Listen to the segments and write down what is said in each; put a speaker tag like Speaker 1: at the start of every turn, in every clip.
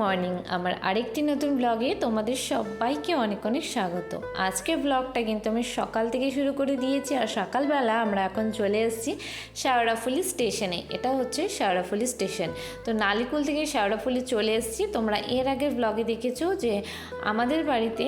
Speaker 1: Morning, আমার আরেকটি নতুন ব্লগে তোমাদের সবাইকে অনেক অনেক স্বাগত। আজকের ব্লগটা কিন্তু আমি সকাল থেকে শুরু করে দিয়েছি আর সকালবেলা আমরা এখন চলে এসেছি শাওরাফুলি স্টেশনে। এটা হচ্ছে শাওরাফুলি স্টেশন। তো নালিকুল থেকে শাওরাফুলি চলে এসেছি। তোমরা এর আগের ব্লগে দেখেছ যে আমাদের বাড়িতে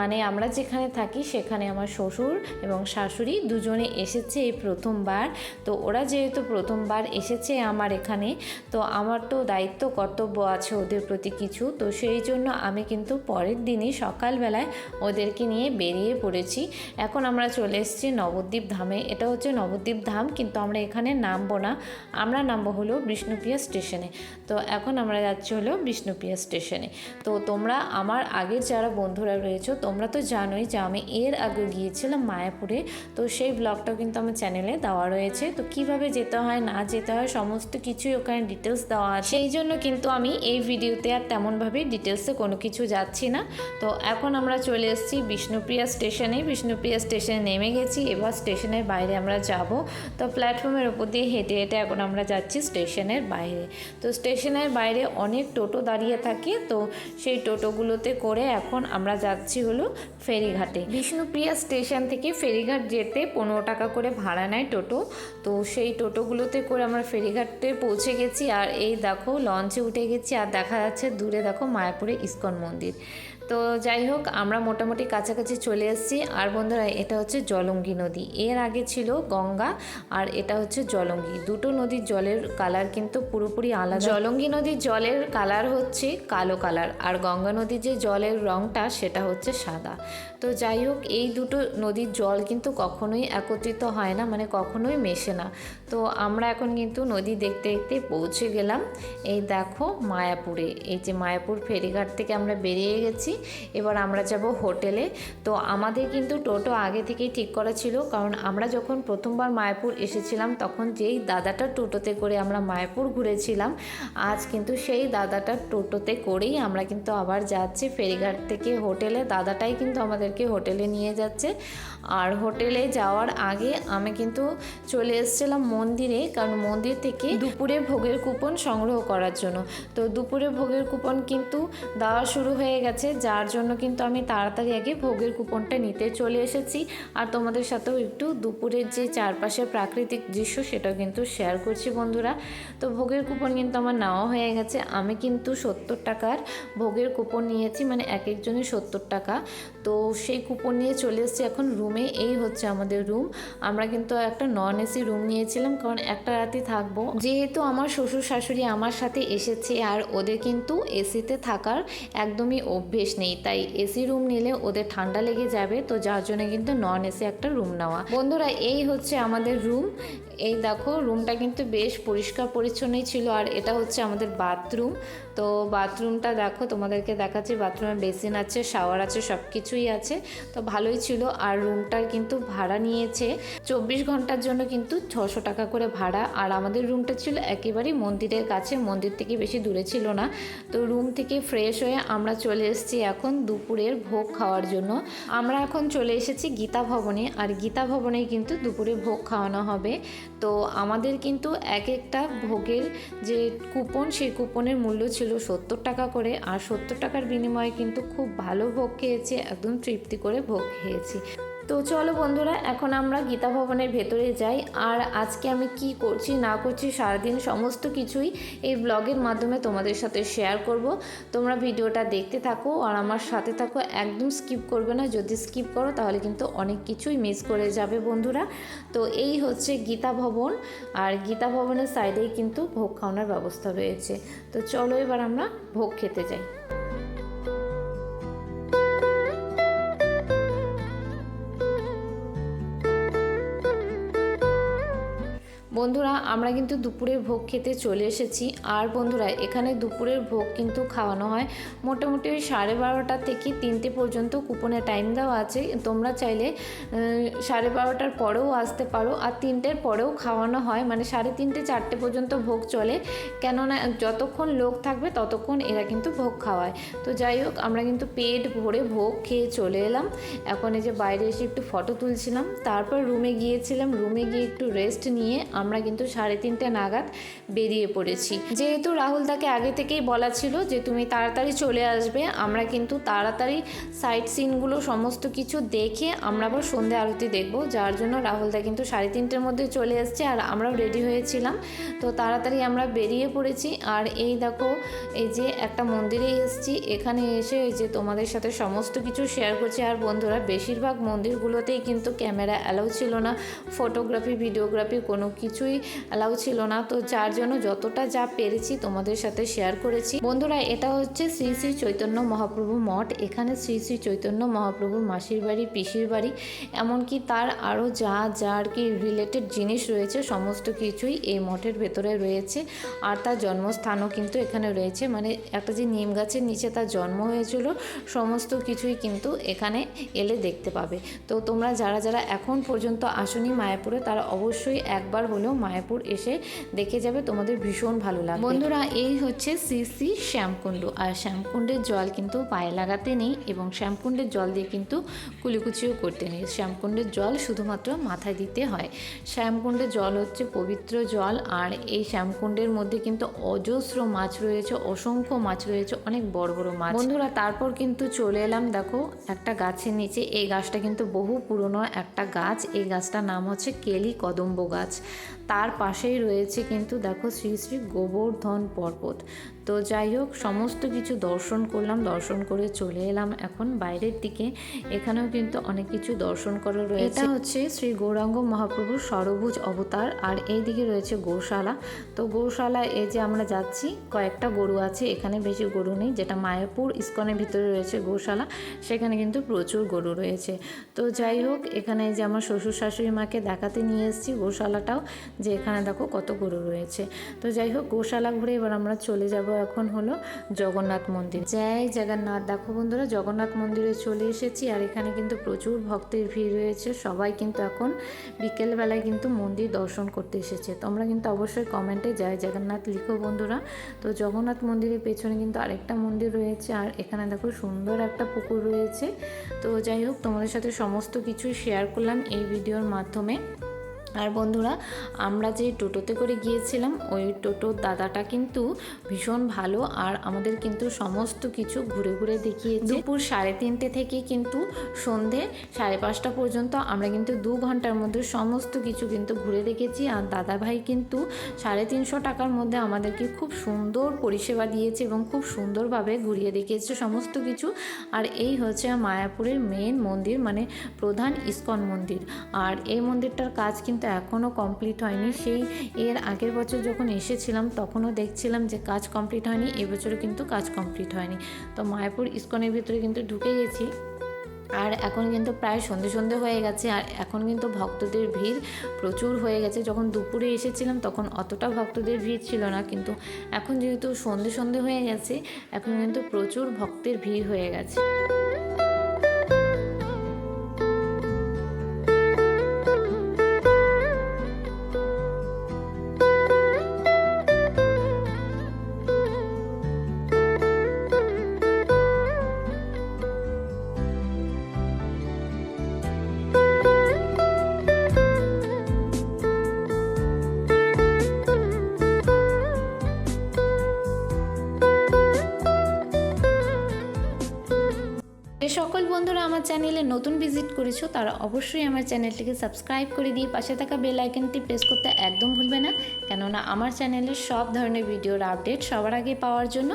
Speaker 1: মানে আমরা যেখানে থাকি সেখানে আমার শ্বশুর এবং শাশুড়ি দুজনে এসেছে এই প্রথমবার। তো ওরা যেহেতু প্রথমবার এসেছে আমার এখানে, তো আমার তো দায়িত্ব, কর্তব্য আছে ওদের প্রতি কিছু। তো সেই জন্য আমি কিন্তু পরের দিনই সকালবেলায় ওদেরকে নিয়ে বেরিয়ে পড়েছি। এখন আমরা চলে এসেছি নবদ্বীপ ধামে। এটা হচ্ছে নবদ্বীপ ধাম, কিন্তু আমরা এখানে নামবো না। আমরা নামবো হলো বিষ্ণুপ্রিয়া স্টেশনে। তো এখন আমরা যাচ্ছি হলো বিষ্ণুপ্রিয়া স্টেশনে। তো তোমরা আমার আগের যারা বন্ধুরা রয়েছে। তোমরা তো জানোই যে আমি এর আগে গিয়েছিলাম মায়াপুরে। তো সেই ব্লগটাও কিন্তু আমার চ্যানেলে দেওয়া রয়েছে। তো কীভাবে যেতে হয়, না যেতে হয়, সমস্ত কিছুই ওখানে ডিটেলস দেওয়া আছে। সেই জন্য কিন্তু আমি এই ভিডিওতে আর তেমনভাবে ডিটেলসে কোনো কিছু যাচ্ছি না। তো এখন আমরা চলে এসেছি বিষ্ণুপ্রিয়া স্টেশনে বিষ্ণুপ্রিয়া স্টেশনে নেমে গেছি। এবার স্টেশনের বাইরে আমরা যাব। তো প্ল্যাটফর্মের ওপর দিয়ে হেঁটে হেঁটে এখন আমরা যাচ্ছি স্টেশনের বাইরে। তো স্টেশনের বাইরে অনেক টোটো দাঁড়িয়ে থাকে। তো সেই টোটোগুলোতে করে এখন আমরা যাচ্ছি হলো ফেরিঘাটে। বিষ্ণুপ্রিয়া স্টেশন থেকে ফেরিঘাট যেতে পনেরো টাকা করে ভাড়া নেয় টোটো। তো সেই টোটোগুলোতে করে আমরা ফেরিঘাটে পৌঁছে গেছি। আর এই দেখো, লঞ্চে উঠে গেছি। আর দেখা যাচ্ছে দূরে দেখো মায়াপুরে ইস্কন মন্দির। তো যাই হোক, আমরা মোটামুটি কাছাকাছি চলে এসেছি। আর বন্ধুরা, এটা হচ্ছে জলঙ্গি নদী। এর আগে ছিল গঙ্গা, আর এটা হচ্ছে জলঙ্গি। দুটো নদীর জলের কালার কিন্তু পুরোপুরি আলাদা। জলঙ্গি নদীর জলের কালার হচ্ছে কালো কালার আর গঙ্গা নদীর যে জলের রঙটা সেটা হচ্ছে সাদা। তো যাই হোক, এই দুটো নদীর জল কিন্তু কখনোই একত্রিত হয় না মানে কখনোই মেশে না। তো আমরা এখন কিন্তু নদী দেখতে দেখতে পৌঁছে গেলাম। এই দেখো মায়াপুরে, এই যে মায়াপুর ফেরিঘাট থেকে আমরা বেরিয়ে গেছি। এবার আমরা যাব হোটেলে। তো আমাদের কিন্তু টোটো আগে থেকেই ঠিক করা ছিল, কারণ আমরা যখন প্রথমবার মায়াপুর এসেছিলাম, তখন যেই দাদাটা টোটোতে করে আমরা মায়াপুর ঘুরেছিলাম, আজ কিন্তু সেই দাদাটার টোটোতে করেই আমরা কিন্তু আবার যাচ্ছি ফেরিঘাট থেকে হোটেলে। দাদাটাই কিন্তু আমাদেরকে হোটেলে নিয়ে যাচ্ছে। আর হোটেলে যাওয়ার আগে আমি কিন্তু চলে এসেছিলাম মন্দিরে, কারণ মন্দির থেকে দুপুরে ভোগের কুপন সংগ্রহ করার জন্য। তো দুপুরে ভোগের কুপন কিন্তু দেওয়া শুরু হয়ে গেছে, যার জন্য কিন্তু আমি তাড়াতাড়ি আগে ভোগের কুপনটা নিতে চলে এসেছি। আর তোমাদের সাথেও একটু দুপুরের যে চারপাশের প্রাকৃতিক দৃশ্য সেটাও কিন্তু শেয়ার করছি বন্ধুরা। তো ভোগের কুপন কিন্তু আমার নেওয়া হয়ে গেছে। আমি কিন্তু সত্তর টাকার ভোগের কুপন নিয়েছি মানে এক একজনের সত্তর টাকা। তো সেই কুপন নিয়ে চলে এসেছি এখন রুমে এই হচ্ছে আমাদের রুম আমরা কিন্তু একটা নন এসি রুম নিয়েছিলাম, কারণ একটা রাতে থাকব। যেহেতু আমার শ্বশুর শাশুড়ি আমার সাথে এসেছে, আর ওদের কিন্তু এসিতে থাকার একদমই অভ্যেস নেই। তাই এসি রুম নিলে ওদের ঠান্ডা লেগে যাবে, তো যার জন্য কিন্তু নন এসি একটা রুম নেওয়া। বন্ধুরা, এই হচ্ছে আমাদের রুম এই দেখো রুমটা কিন্তু বেশ পরিষ্কার পরিচ্ছন্নই ছিল। আর এটা হচ্ছে আমাদের বাথরুম তো বাথরুমটা দেখো, তোমাদেরকে দেখাচ্ছি। বাথরুমে বেসিন আছে শাওয়ার আছে সব কিছুই আছে। তো ভালোই ছিল। আর রুমটার কিন্তু ভাড়া নিয়েছে চব্বিশ ঘণ্টার জন্য কিন্তু ছশো টাকা করে ভাড়া। আর আমাদের রুমটা ছিল একেবারেই মন্দিরের কাছে। মন্দির থেকে বেশি দূরে ছিল না। তো রুম থেকে ফ্রেশ হয়ে আমরা চলে এসেছি এখন দুপুরের ভোগ খাওয়ার জন্য। আমরা এখন চলে এসেছি গীতা ভবনে। আর গীতা ভবনে কিন্তু দুপুরে ভোগ খাওয়ানো হবে। তো আমাদের কিন্তু এক একটা ভোগের যে কুপন সেই কুপনের মূল্য ছিল সত্তর টাকা করে। আর সত্তর টাকার বিনিময়ে কিন্তু খুব ভালো ভোগ খেয়েছি, একদম তৃপ্তি করে ভোগ খেয়েছি। তো চলো বন্ধুরা, এখন আমরা গীতা ভবনের ভেতরে যাই। আর আজকে আমি কি করছি, না করছি, সারাদিন সমস্ত কিছুই এই ব্লগের মাধ্যমে তোমাদের সাথে শেয়ার করব। তোমরা ভিডিওটা দেখতে থাকো আর আমার সাথে থাকো, একদম স্কিপ করবে না। যদি স্কিপ করো, তাহলে কিন্তু অনেক কিছুই মিস করে যাবে বন্ধুরা। তো এই হচ্ছে গীতা ভবন, আর গীতা ভবনের সাইডেই কিন্তু ভোগ খাওয়ানোর ব্যবস্থা রয়েছে। তো চলো এবার আমরা ভোগ খেতে যাই। বন্ধুরা, আমরা কিন্তু দুপুরের ভোগ খেতে চলে এসেছি। আর বন্ধুরা, এখানে দুপুরের ভোগ কিন্তু খাওয়ানো হয়। মোটামুটি ওই সাড়ে বারোটা থেকে তিনটে পর্যন্ত কুপনে টাইম দেওয়া আছে। তোমরা চাইলে সাড়ে বারোটার পরেও আসতে পারো আর তিনটের পরেও খাওয়ানো হয়। মানে সাড়ে তিনটে, চারটে পর্যন্ত ভোগ চলে। কেননা, যতক্ষণ লোক থাকবে, ততক্ষণ এরা কিন্তু ভোগ খাওয়ায়। তো যাই হোক, আমরা কিন্তু পেট ভরে ভোগ খেয়ে চলে এলাম। এখন এই যে বাইরে এসে একটু ফটো তুলছিলাম। তারপর রুমে গিয়েছিলাম। রুমে গিয়ে একটু রেস্ট নিয়ে আমরা আমরা কিন্তু সাড়ে তিনটে নাগাদ বেরিয়ে পড়েছি। যেহেতু রাহুল তাকে আগে থেকেই বলা ছিল যে তুমি তাড়াতাড়ি চলে আসবে, আমরা কিন্তু তাড়াতাড়ি সাইট সিনগুলো সমস্ত কিছু দেখে আমরা আবার সন্ধে আরতি দেখব, যার জন্য রাহুলদা কিন্তু সাড়ে তিনটের মধ্যে চলে এসছে আর আমরাও রেডি হয়েছিলাম। তো তাড়াতাড়ি আমরা বেরিয়ে পড়েছি আর এই দেখো, এই যে একটা মন্দিরে এসেছি, এখানে এসে এই যে তোমাদের সাথে সমস্ত কিছু শেয়ার করছি। আর বন্ধুরা, বেশিরভাগ মন্দিরগুলোতেই কিন্তু ক্যামেরা অ্যালাউ ছিল না ফটোগ্রাফি ভিডিওগ্রাফি কোনো কিছুই অ্যালাউ ছিল না। তো যার জন্য যতটা যা পেরেছি তোমাদের সাথে শেয়ার করেছি। বন্ধুরা, এটা হচ্ছে শ্রী শ্রী চৈতন্য মহাপ্রভু মঠ। এখানে শ্রী শ্রী চৈতন্য মহাপ্রভুর মাসির বাড়ি, পিসির বাড়ি, এমনকি তার আরও যা যা আর কি রিলেটেড জিনিস রয়েছে, সমস্ত কিছুই এই মঠের ভেতরে রয়েছে। আর তার জন্মস্থানও কিন্তু এখানে রয়েছে। মানে একটা যে নিম গাছের নিচে তার জন্ম হয়েছিল, সমস্ত কিছুই কিন্তু এখানে এলে দেখতে পাবে। তো তোমরা যারা যারা এখন পর্যন্ত আসনি মায়াপুরে, তারা অবশ্যই একবার হলেও মায়াপুর এসে দেখে যাবে তোমাদের ভীষণ ভালো লাগবে। বন্ধুরা, এই হচ্ছে শ্রী শ্যামকুণ্ড। আর শ্যামকুণ্ডের জল কিন্তু পায়ে লাগাতে নেই এবং শ্যামকুণ্ডের জল দিয়ে কিন্তু কুলিকুচিও করতে নেই। শ্যামকুণ্ডের জল শুধুমাত্র মাথায় দিতে হয়। শ্যামকুণ্ডের জল হচ্ছে পবিত্র জল আর এই শ্যামকুণ্ডের মধ্যে কিন্তু অজস্র মাছ রয়েছে, অসংখ্য মাছ রয়েছে, অনেক বড় বড় মাছ। বন্ধুরা, তারপর কিন্তু চলে এলাম, দেখো, একটা গাছের নিচে। এই গাছটা কিন্তু বহু পুরনো একটা গাছ। এই গাছটার নাম হচ্ছে কেলি কদম্ব গাছ। তার পাশেই রয়েছে কিন্তু দেখো শ্রী শ্রী গোবর্ধন পর্বত। তো যাই হোক, সমস্ত কিছু দর্শন করলাম, দর্শন করে চলে এলাম এখন বাইরের দিকে। এখানেও কিন্তু অনেক কিছু দর্শন করা রয়েছে। এটা হচ্ছে শ্রী গৌরাঙ্গ মহাপ্রভুর সরভুজ অবতার, আর এই দিকে রয়েছে গৌশালা। তো গৌশালা এই যে আমরা যাচ্ছি, কয়েকটা গরু আছে, এখানে বেশি গরু নেই, যেটা মায়াপুর ইস্কনের ভিতরে রয়েছে গৌশালা, সেখানে কিন্তু প্রচুর গরু রয়েছে। তো যাই হোক, এখানে যে আমার শ্বশুর শাশুড়ি মাকে দেখাতে নিয়ে এসেছি গোশালাটাও, যে এখানে দেখো কত গরু রয়েছে। তো যাই হোক, গোশালা ঘুরে এবার আমরা চলে যাব এখন হলো জগন্নাথ মন্দির। জয় জগন্নাথ। দেখো বন্ধুরা, জগন্নাথ মন্দিরে চলে এসেছি আর এখানে কিন্তু প্রচুর ভক্তের ভিড় রয়েছে। সবাই কিন্তু এখন বিকেলবেলায় কিন্তু মন্দির দর্শন করতে এসেছে। তোমরা কিন্তু অবশ্যই কমেন্টে জয় জগন্নাথ লিখো বন্ধুরা। তো জগন্নাথ মন্দিরের পেছনে কিন্তু আরেকটা মন্দির রয়েছে আর এখানে দেখো সুন্দর একটা পুকুর রয়েছে। তো যাই হোক, তোমাদের সাথে সমস্ত কিছু শেয়ার করলাম এই ভিডিওর মাধ্যমে। আর বন্ধুরা, আমরা যে টোটোতে করে গিয়েছিলাম, ওই টোটোর দাদাটা কিন্তু ভীষণ ভালো আর আমাদের কিন্তু সমস্ত কিছু ঘুরে ঘুরে দেখিয়ে দুপুর সাড়ে তিনটে থেকে কিন্তু সন্ধে সাড়ে পাঁচটা পর্যন্ত আমরা কিন্তু দু ঘণ্টার মধ্যে সমস্ত কিছু কিন্তু ঘুরে দেখেছি আর দাদা ভাই কিন্তু সাড়ে তিনশো টাকার মধ্যে আমাদেরকে খুব সুন্দর পরিষেবা দিয়েছে এবং খুব সুন্দরভাবে ঘুরিয়ে দেখিয়েছে সমস্ত কিছু। আর এই হচ্ছে মায়াপুরের মেন মন্দির মানে প্রধান ইস্কন মন্দির। আর এই মন্দিরটার কাজ কিন্তু এখনও কমপ্লিট হয়নি। সেই এর আগের বছর যখন এসেছিলাম, তখনও দেখছিলাম যে কাজ কমপ্লিট হয়নি, এবছরও কিন্তু কাজ কমপ্লিট হয়নি। তো মায়াপুর ইস্কনের ভিতরে কিন্তু ঢুকে গেছি। আর এখন কিন্তু প্রায় সন্ধে সন্ধে হয়ে গেছে, আর এখন কিন্তু ভক্তদের ভিড় প্রচুর হয়ে গেছে। যখন দুপুরে এসেছিলাম, তখন অতটা ভক্তদের ভিড় ছিল না, কিন্তু এখন যেহেতু সন্ধে সন্ধে হয়ে গেছে, এখন কিন্তু প্রচুর ভক্তের ভিড় হয়ে গেছে। চ্যানেলে নতুন ভিজিট করেছ, তারা অবশ্যই আমার চ্যানেলটিকে সাবস্ক্রাইব করে দিয়ে পাশে থাকা বেল আইকনটি প্রেস করতে একদম ভুলবে না। কেননা আমার চ্যানেলের সব ধরনের ভিডিওর আপডেট সবার আগে পাওয়ার জন্য।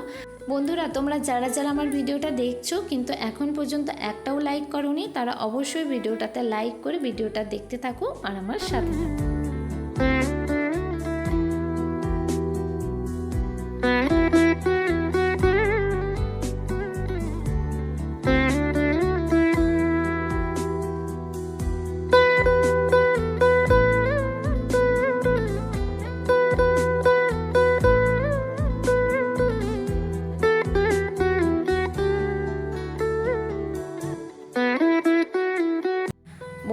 Speaker 1: বন্ধুরা, তোমরা যারা যারা আমার ভিডিওটা দেখছ, কিন্তু এখন পর্যন্ত একটাও লাইক করোনি, তারা অবশ্যই ভিডিওটাতে লাইক করে ভিডিওটা দেখতে থাকো আর আমার সাথে থাকো।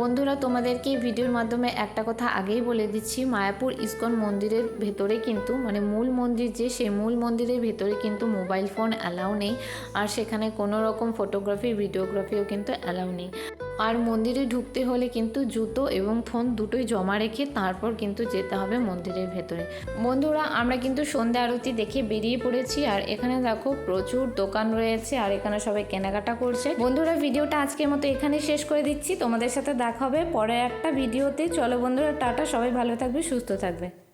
Speaker 1: বন্ধুরা, তোমাদেরকে এই ভিডিওর মাধ্যমে একটা কথা আগেই বলে দিচ্ছি। মায়াপুর ইস্কন মন্দিরের ভেতরে কিন্তু মানে মূল মন্দির যে, সেই মূল মন্দিরের ভেতরে কিন্তু মোবাইল ফোন অ্যালাউ নেই। আর সেখানে কোনো রকম ফটোগ্রাফি ভিডিওগ্রাফিও কিন্তু অ্যালাউ নেই। আর মন্দিরে ঢুকতে হলে কিন্তু জুতো এবং ফোন দুটোই জমা রেখে তারপর কিন্তু যেতে হবে মন্দিরের ভেতরে। বন্ধুরা, আমরা কিন্তু সন্ধ্যা আরতি দেখে বেরিয়ে পড়েছি আর এখানে দেখো প্রচুর দোকান রয়েছে আর এখানে সবাই কেনাকাটা করছে। বন্ধুরা, ভিডিওটা আজকের মতো এখানে শেষ করে দিচ্ছি। তোমাদের সাথে দেখা হবে পরে একটা ভিডিওতে। চলো বন্ধুরা, টাটা। সবাই ভালো থাকবে, সুস্থ থাকবে।